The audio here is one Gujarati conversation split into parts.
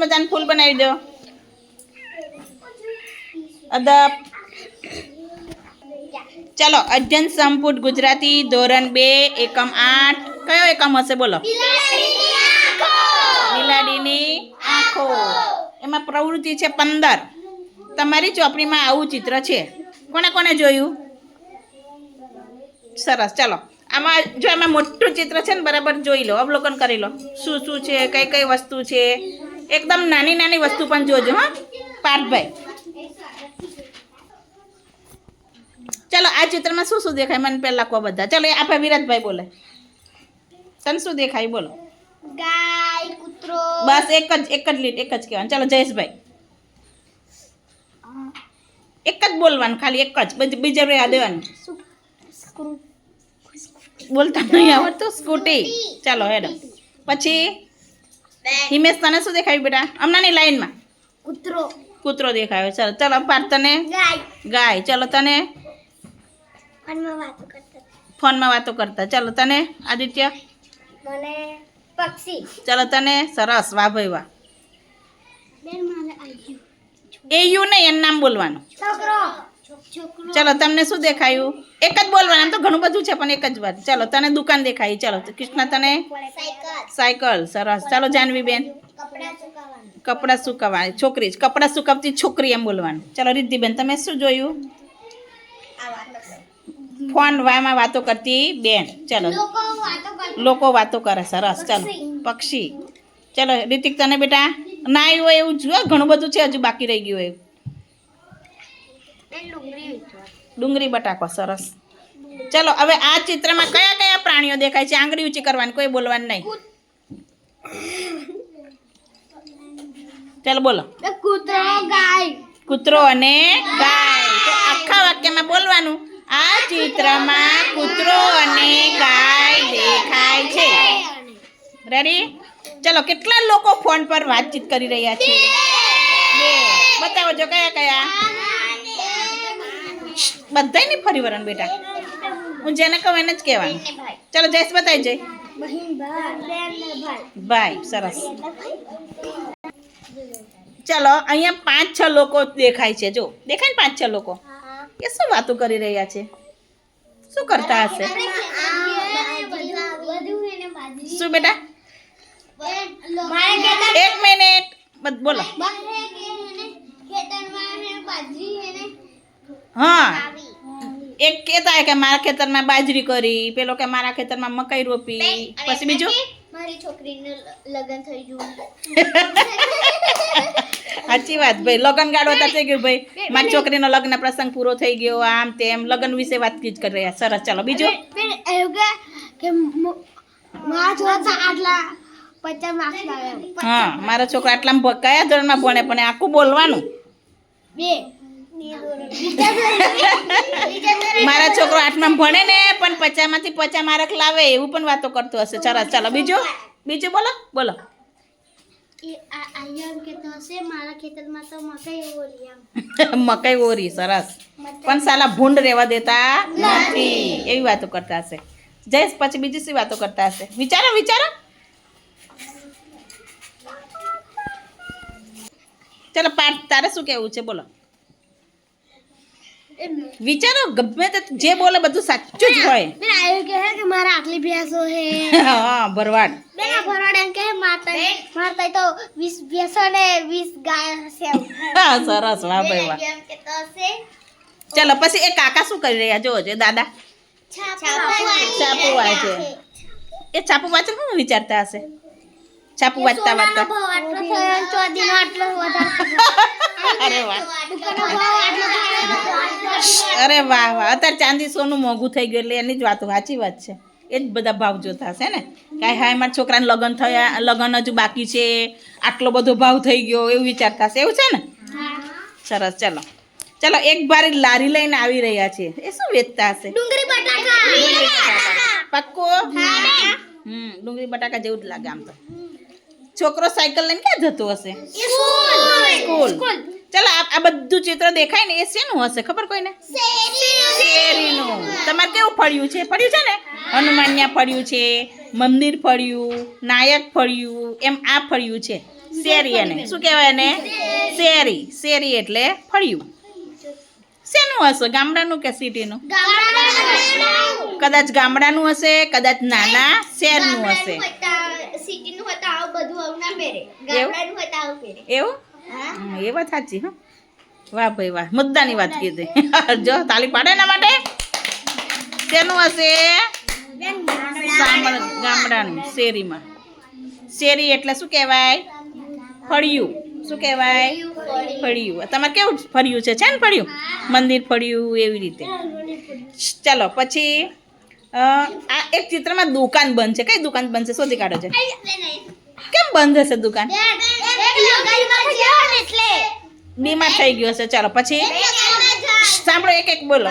મજાનું ફૂલ બનાવી દો. અદબ. ચલો અધ્યયન સંપુટ ગુજરાતી, ધોરણ બે, એકમ આઠ. કયો એકમ હશે, બોલો. બિલાડીની આંખો. એમાં પ્રવૃત્તિ છે પંદર. તમારી ચોપડીમાં આવું ચિત્ર છે. કોને કોને જોયું? સરસ, ચલો. આમાં, જો એમાં મોટું ચિત્ર છે ને, બરાબર જોઈ લો. અવલોકન કરી લો. શું શું છે? કઈ કઈ વસ્તુ છે? એકદમ નાની નાની વસ્તુ પણ જોજો હા. પાર્થભાઈ. ચલો આ ચિત્રમાં શું શું દેખાય? મને પહેલા કહો બધા. ચલો એ આપણે વિરાજભાઈ બોલે. તને શું દેખાય? બોલો. ગાય કૂતરો. બસ એક જ એક જ લીટ એક જ કહેવાનું. ચાલો જયેશભાઈ. એક જ બોલવાનું ખાલી એક જ. બીજું રહ્યા દેવાનું. બોલતા નહીં આવડતું. સ્કૂટી. ચાલો હેડો. પછી? હિમેશ તને શું દેખાયું બેટા? હમણાંની લાઈનમાં. કૂતરો. કૂતરો દેખાયો. ચાલો ચાલો પાર તને ગાય. ચાલો તને ફોનમાં વાતો કરતા. વાતો કરતા. ચાલો તને આદિત્ય? મને પક્ષી. ચાલો તને સરસ. વાહ ભાઈ વાહ. એ યુ નહીં એનું નામ બોલવાનું. છોકરો. ચાલો, તમને શું દેખાયું? એક જ બોલવાનું, આમ તો ઘણું બધું છે, પણ એક જ વાત. ચાલો, તને દુકાન દેખાઈ ચલો, કૃષ્ણ, તને? સાયકલ, સરસ. ચાલો, જાનવી બેન. કપડાં સુકાવવાની, છોકરી કપડાં સુકવતી છોકરી એમ બોલવાનું. ચલો, રિદ્ધિબેન, તમે શું જોયું? ફોન વામાં વાતો કરતી બેન. ચાલો. લોકો વાતો કરે, સરસ. ચાલો. પક્ષી. ચલો, રિતિક, તને બેટા? ના હોય એવું જુઓ, ઘણું બધું છે, હજુ બાકી રહી ગયું બેન ડુંગળી બટાકો, સરસ. ચાલો, હવે આ ચિત્રમાં કયા કયા પ્રાણીઓ દેખાય છે? આંગળી ઊંચી કરવાની, કોઈ બોલવાનું નહીં. ચાલો, બોલો. કૂતરો ગાય કૂતરો અને ગાય. આખા વાક્યમાં બોલવાનું. આ ચિત્રમાં કૂતરો અને ગાય દેખાય છે. રેડી ચલો, કેટલા લોકો ફોન પર વાતચીત કરી રહ્યા છે? બતાવો જો, કયા કયા? બધાય નહીં ફરી વરણ બેટા. હું જેને કહું એને જ કહેવાનું. ચલો જયેશ બતાવી જઈ ભાઈ. સરસ. ચલો અહીંયા પાંચ છ લોકો દેખાય છે. જો દેખાય ને પાંચ છ લોકો? એ શું વાતો કરી રહ્યા છે? શું કરતા હશે? શું બેટા? એક મિનિટ. બોલો. હા. એક કહેતા કે મારા ખેતરમાં બાજરી કરી પેલો કે મારા ખેતરમાં મકાઈ રોપી પછી બીજું? મારી છોકરીનું લગ્ન થઈ ગયું. સાચી વાત ભાઈ લગ્ન ગાળો તો થઈ ગયું ભાઈ. મારી છોકરીનો લગ્ન પ્રસંગ પૂરો થઈ ગયો આમ તેમ લગ્ન વિશે વાત જ કરી રહ્યા સરસ ચાલો બીજું? કે કે મારા છોકરા આટલા હા મારા છોકરા આટલા કયા ધોરણમાં ભણે પણ આખું બોલવાનું? બે મારા છોકરો આઠમાં ભણે ને પણ પચામાંથી પચા માર્ક લાવે એવું પણ વાતો કરતો હશે. સરસ ચાલો બીજું? બીજું બોલો બોલો. મકાઈ ઓરી મકાઈ ઓરી સરસ. પણ સાલા ભૂંડ રહેવા દેતા નથી. એવી વાતો કરતા હશે. જયેશ પછી બીજી શી વાતો કરતા હશે? વિચારો વિચારો. ચાલો પાઠ તારે શું કહેવું છે? બોલો. વિચારો ગમે તે જે બોલે બધું સાચું જ હોય. બેન આવ્યું કે હે કે મારા આટલી ભેંસો હે હા ભરવાડ. બેન આ ભરવાડ એમ કે માતા મારતા તો વીસ ભેંસો ને વીસ ગાય હશે. હા સરસ વાહ ભાઈ વાહ. એમ તો હશે. ચાલો પછી એ કાકા શું કરી રહ્યા? જોવો જે દાદા. છાપુ વાંચે. એ છાપુ વાંચે શું વિચારતા હશે? છાપુ વાંચતા વાંચતા. અરે વાહ. અરે વાહ વાહ. અત્યારે ચાંદી સોનું મોંઘું થઈ ગયું એટલે એની જ વાતો સાચી વાત છે. એ જ બધા ભાવ જોતા હશે ને? કાંઈ હા મારા છોકરાને લગ્ન થયા લગ્ન હજુ બાકી છે. આટલો બધો ભાવ થઈ ગયો એવું વિચારતા હશે? એવું છે ને? સરસ ચલો. ચલો એક ભારી લારી લઈને આવી રહ્યા છે. એ શું વેચતા હશે? ડુંગળી બટાકા. પક્કો? હમ ડુંગળી બટાકા જેવું જ લાગે આમ તો. છોકરો સાયકલ લઈને ક્યાં જતો હશે? સ્કૂલ. ચાલો આ બધું ચિત્ર દેખાય ને એ શેનું હશે? ખબર કોઈને? શેરીનું. તમારે કેવું ફળ્યું છે? ફળ્યું છે ને? હનુમાન્યા ફળ્યું છે મંદિર ફળ્યું નાયક ફળ્યું એમ આ ફળ્યું છે. શેરી એને. શું કહેવાય એને? શેરી. શેરી એટલે ફળિયું. શેનું હશે? ગામડાનું કે સિટીનું? કદાચ ગામડાનું હશે કદાચ નાના શહેરનું હશે. બધું આવું ના પહેરે. એવું? ગામડાનું હોય તો આવું પહેરે. એવું? એ વાત સાચી હા. વાહ ભાઈ વાહ મુદ્દાની વાત કીધી. જો તાલી પાડે એના માટે? શેનું હશે? ગામડાનું. શેરીમાં. શેરી એટલે શું કહેવાય? ફળિયું. શું કહેવાય? ફળિયું. તમારે કેવું ફળિયું છે છે ને ફળિયું? મંદિર ફળિયું એવી રીતે. ચાલો પછી આ એક ચિત્રમાં દુકાન બંધ છે. કઈ દુકાન બંધ છે? શોધી કાઢો છે કેમ બંધ હશે દુકાન? બીમાર થઈ ગયો હશે. ચાલો પછી સાંભળો એક એક બોલો.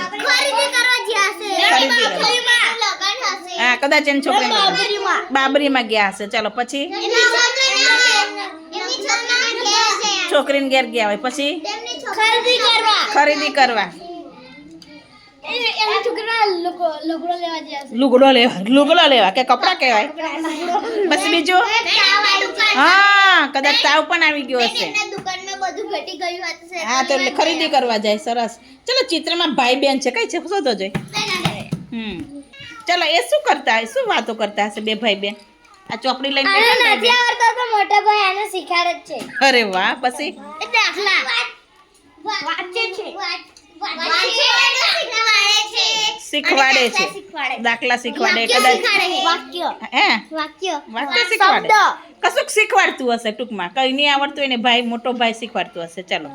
હા કદાચ એની છોકરી બાબરીમાં. ગયા હશે. ચાલો પછી છોકરીને ઘેર ગયા. હોય. પછી ખરીદી કરવા. ખરીદી લગડો લેવા લુગડો લેવા કે કપડાં કહેવાય? બસ બીજું? હા કદાચ તાવ પણ આવી ગયો હશે. હા તો ખરીદી કરવા જાય સરસ. ચલો ચિત્રમાં ભાઈ બહેન છે કઈ છે? શોધો જોઈ. હમ. ચલો એ શું કરતા શું વાતો કરતા હશે બે ભાઈ બેન આ ચોપડી લઈને આવડતો તો મોટા ભાઈ આને શીખાડે છે. અરે વાહ પછી? દાખલા. વાંચે છે. શીખવાડે છે. દાખલા શીખવાડે કદાચ વાક્ય. હે? વાક્ય. વાક્ય શીખવાડે. કશુંક શીખવાડતું હશે ટૂંકમાં. કઈ નહીં આવડતું હોય ને ભાઈ મોટો ભાઈ શીખવાડતું હશે. ચલો.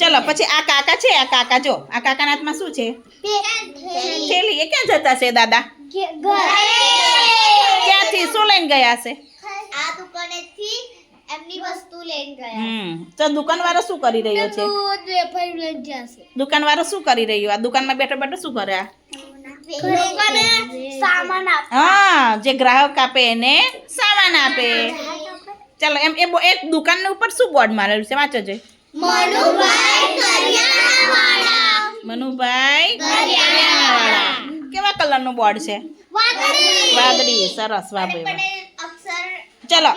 ચલો પછી આ કાકા છે? આ કાકા જો આ કાકાના હાથમાં શું છે? થેલી. એ ક્યાં જતા છે દાદા? ક્યાંથી? શું લઈને ગયા છે આ દુકાનેથી એમની વસ્તુ લઈને ગયા. હમ. તો દુકાનવાળો શું કરી રહ્યો છે? દૂધ વેફર લઈને જશે દુકાનવાળો શું કરી રહ્યો? આ દુકાનમાં બેઠો બેઠો શું કરે? આ સામાન આપ. હા જે ગ્રાહક આપે એને સામાન આપે. ચાલો એમ એ બો- એક દુકાનની ઉપર શું બોર્ડ મારેલું છે? વાંચો જોઈએ મનુભાઈ કરિયાણાવાળા. કેવા કલરનું બોર્ડ છે? વાદળી. વાદળી સરસ વાહ ભાઈ ચલો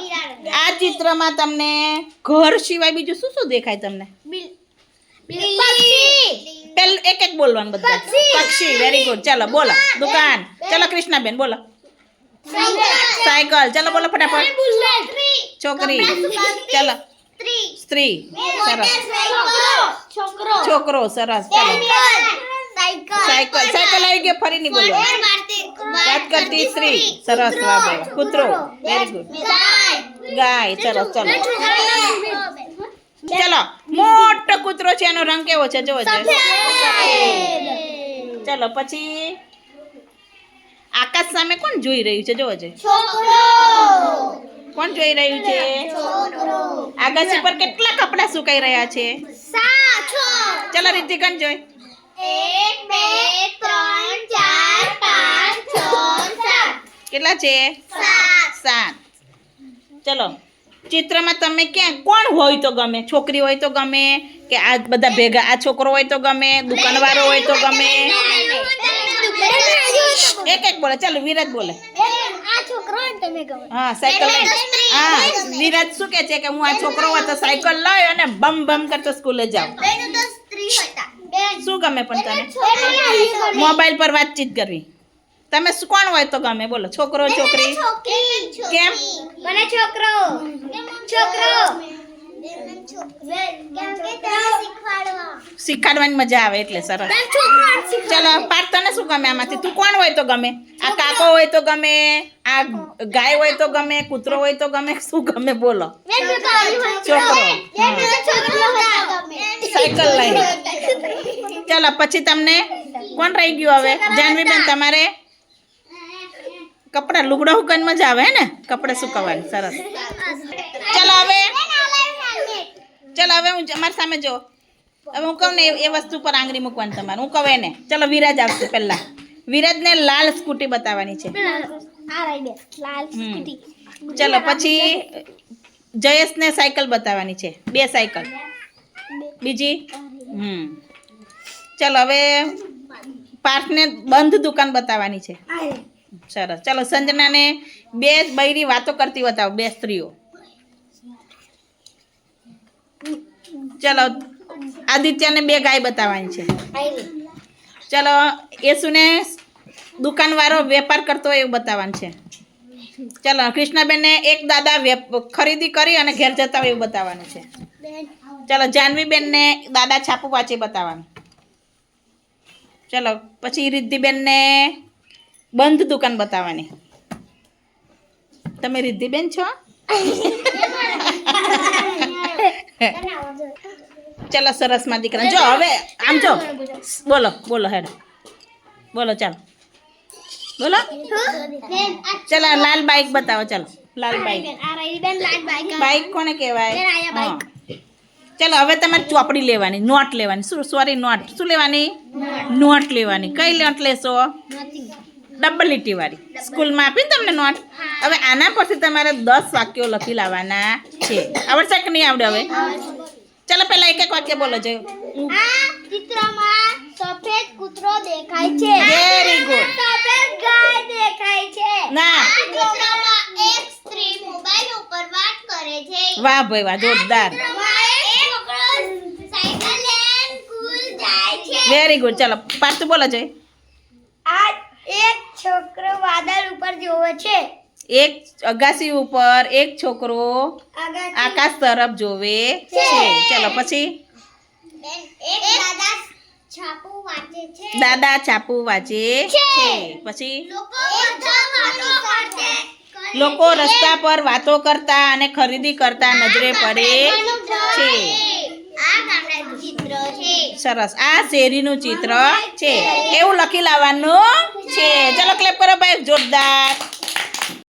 આ ચિત્રમાં તમને ઘર સિવાય બીજું શું શું દેખાય તમને? પેલું એક એક બોલવાનું બધા. પક્ષી. વેરી ગુડ ચાલો બોલો. દુકાન. ચાલો કૃષ્ણાબેન બોલો. સાયકલ. ચાલો બોલો ફટાફટ. છોકરી. ચાલો. સ્ત્રી. સરસ. છોકરો. સરસ. ચાલો. સાયકલ. સાયકલ. આવી ગયો ફરી નહીં બોલો વાત કરતી સ્ત્રી. સરસ વાહ કૂતરો. વેરી ગુડ ગાય ચલો ચલો. ચલો મોટો કૂતરો છે એનો રંગ કેવો છે જોવો છે ચલો પછી આકાશ સામે કોણ જોઈ રહ્યું છે જોવો છે કોણ જોઈ રહ્યું છે? આકાશ ઉપર કેટલા કપડાં સુકાઈ રહ્યા છે? ચલો રીતિકન જોઈ. કેટલા છે? સાત. ચલો, ચિત્રમાં તમે ક્યાં, કોણ હોય તો ગમે? છોકરી હોય તો ગમે કે આ બધા ભેગા, આ છોકરો હોય તો ગમે, દુકાનવાળો હોય તો ગમે? એક એક બોલે, ચાલો વિરાજ બોલે. હા, સાયકલ હા વિરાજ શું કે છે કે હું આ છોકરો હોય તો સાયકલ લઈ અને બમ બમ કરતો સ્કૂલે જાઉં. શું ગમે પણ તને? મોબાઈલ પર વાતચીત કરવી. તમે કોણ હોય તો ગમે? બોલો, છોકરો, છોકરી? મને છોકરો. છોકરો. શીખવાડવાની મજા આવે એટલે સરસ. ચલો પાર્થ તને શું ગમે આમાંથી? તું કોણ હોય તો ગમે? આ કાકો હોય તો ગમે? આ ગાય હોય તો ગમે? કૂતરો હોય તો ગમે? શું ગમે? બોલો. છોકરો. સાયકલ લઈ ચલો પછી તમને કોણ રહી ગયું હવે? જાનવીબેન તમારે? કપડાં લુગડા હુકન જ આવે ને? કપડાં સુકવવાની સરસ. ચાલો હવે ચાલો હવે હું મારી સામે જો હવે હું કહું ને, એ- વસ્તુ પર આંગળી મૂકવાની તમારે. હું કહું એને. ચાલો, વિરાજ આવશે પહેલા. વિરાજને લાલ સ્કૂટી બતાવવાની છે. ચલો, પછી જયેશને સાયકલ બતાવવાની છે. બે સાયકલ. બીજી? હમ. ચાલો, હવે પાર્થને બંધ દુકાન બતાવવાની છે. સરસ. ચાલો, સંજનાને બે બૈરી વાતો કરતી બતાવો, બે સ્ત્રીઓ. ચલો, આદિત્યને બે ગાય બતાવવાની છે. ચલો, યેસુને દુકાનવાળો વેપાર કરતો એવું બતાવવાનું છે. ચલો, કૃષ્ણાબેનને એક દાદા ખરીદી કરી અને ઘેર જતા હોય એવું બતાવવાનું છે. ચલો, જાનવીબેનને દાદા છાપું વાંચી બતાવવાનું. ચલો, પછી રિદ્ધિબેનને બંધ દુકાન બતાવવાની. તમે રિદ્ધિબેન છો? ચલો સરસમાં દીકરા. જો હવે આમ જો. બોલો બોલો હેડ. બોલો ચાલો. બોલો. ચાલો લાલ બાઈક બતાવો ચાલો. લાલ બાઈક. બાઈક કોને કહેવાય? ચાલો હવે તમારે ચોપડી લેવાની નોટ લેવાની. શું સોરી નોટ. શું લેવાની? નોટ. લેવાની. કઈ નોટ લેશો? ડબલ લીટીવાળી સ્કૂલમાં આપી ને તમને નોટ. હવે આના પરથી તમારે દસ વાક્યો લખી લાવવાના છે. આવડશે કે નહીં આવડે હવે? ચાલો પહેલા એક એક વાક્ય બોલો જો આ ચિત્રમાં સફેદ કૂતરો દેખાય છે. Very good. સફેદ ગાય દેખાય છે. ના. ચિત્રમાં એક સ્ત્રી મોબાઈલ ઉપર વાત કરે છે. વાહ ભાઈ વાહ જોરદાર. વેરી ગુડ ચાલો પાછું બોલો એક છોકરો વાદળ ઉપર જોવે છે. એક અગાસી ઉપર એક છોકરો આકાશ તરફ જોવે છે. ચલો પછી? દાદા છાપું વાંચે છે. પછી? લોકો રસ્તા પર વાતો કરતા અને ખરીદી કરતા નજરે પડે છે. સરસ. આ શેરીનું ચિત્ર છે. એવું લખી લાવવાનું? છે ચલો ક્લેપ કરો ભાઈ જોરદાર